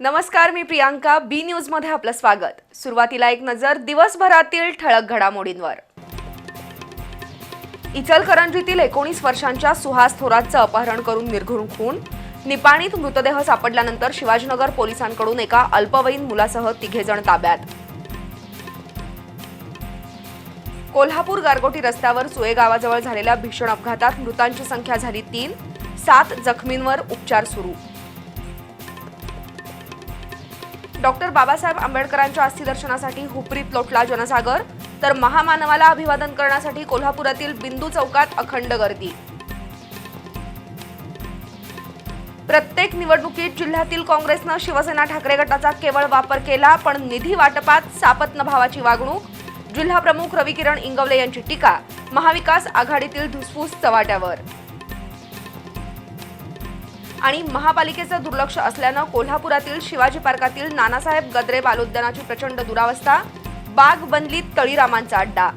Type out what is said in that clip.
नमस्कार मी प्रियांका. बी न्यूजमध्ये आपलं स्वागत. सुरुवातीला एक नजर दिवसभरातील ठळक घडामोडींवर. इचलकरंजीतील एकोणीस वर्षांच्या सुहास थोरातचं अपहरण करून निर्घुण खून. निपाणीत मृतदेह सापडल्यानंतर शिवाजीनगर पोलिसांकडून एका अल्पवयीन मुलासह तिघेजण ताब्यात. कोल्हापूर गारगोटी रस्त्यावर सुये गावाजवळ झालेल्या भीषण अपघातात मृतांची संख्या झाली तीन. सात जखमींवर उपचार सुरू. डॉक्टर बाबासाहेब आंबेडकरांच्या अस्थिदर्शनासाठी हुपरीत लोटला जनसागर तर महामानवाला अभिवादन करण्यासाठी कोल्हापुरातील बिंदू चौकात अखंड गर्दी. प्रत्येक निवडणुकीत जिल्ह्यातील काँग्रेसनं शिवसेना ठाकरे गटाचा केवळ वापर केला पण निधी वाटपात सापत्न भावाची वागणूक. जिल्हा प्रमुख रविकिरण इंगवले यांची टीका महाविकास आघाडीतील धुसफूस चव्हाट्यावर. आणि महापालिकेचं दुर्लक्ष असल्यानं कोल्हापुरातील शिवाजी पार्कातील नानासाहेब गद्रे बालोद्यानाची प्रचंड दुरावस्था बाग बनली तळीरामांचा अड्डा.